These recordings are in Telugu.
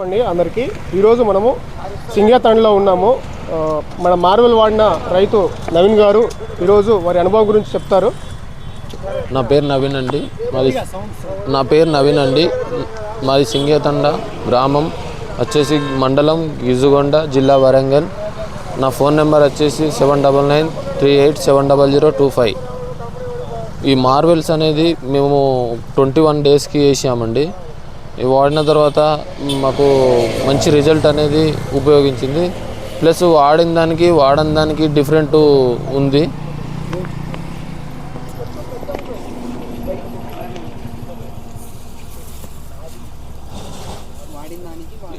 అండి అందరికీ. ఈరోజు మనము సింగతండలో ఉన్నాము. మన మార్వెల్ వాడిన రైతు నవీన్ గారు ఈరోజు వారి అనుభవం గురించి చెప్తారు. నా పేరు నవీన్ అండి. మాది నా పేరు నవీన్ అండి. మాది సింగతండ గ్రామం. వచ్చేసి మండలం గిజుగొండ జిల్లా వరంగల్. నా ఫోన్ నెంబర్ వచ్చేసి seven double nine three eight seven double zero two five. ఈ మార్వెల్స్ అనేది మేము ట్వంటీ వన్ డేస్కి వేసామండి ఇవి వాడిన తర్వాత మాకు మంచి రిజల్ట్ అనేది ఉపయోగించింది. ప్లస్ వాడిన దానికి వాడని దానికి డిఫరెంట్ ఉంది.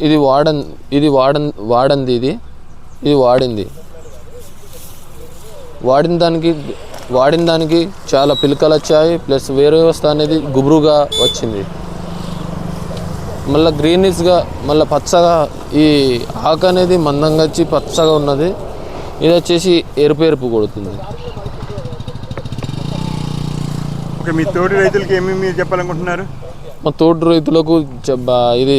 ఇది వాడన్ ఇది వాడన్ వాడంది ఇది. ఇది వాడింది. వాడిన దానికి వాడిన దానికి చాలా పిలకలు వచ్చాయి. ప్లస్ వేరే వ్యవస్థ అనేది గుబురుగా వచ్చింది. మళ్ళీ గ్రీనిష్గా మళ్ళీ పచ్చగా ఈ ఆకు అనేది మందంగా వచ్చి పచ్చగా ఉన్నది. ఇది వచ్చేసి ఎరుపు ఎరుపు కొడుతుంది. ఓకే మీ తోటి రైతులకి ఏమి మీరు చెప్పాలనుకుంటున్నారు? మా తోటి రైతులకు ఇది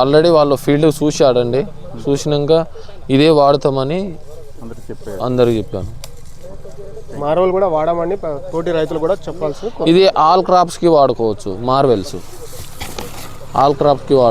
ఆల్రెడీ వాళ్ళ ఫీల్డ్ చూశాడండి. చూసినాక ఇదే వాడతామని అందరికి చెప్పాను. మార్వెల్ కూడా వాడమని తోటి రైతులు కూడా చెప్పాల్సి ఇది ఆల్ క్రాప్స్కి వాడుకోవచ్చు మార్వెల్స్. आल क्राफ्ट की वो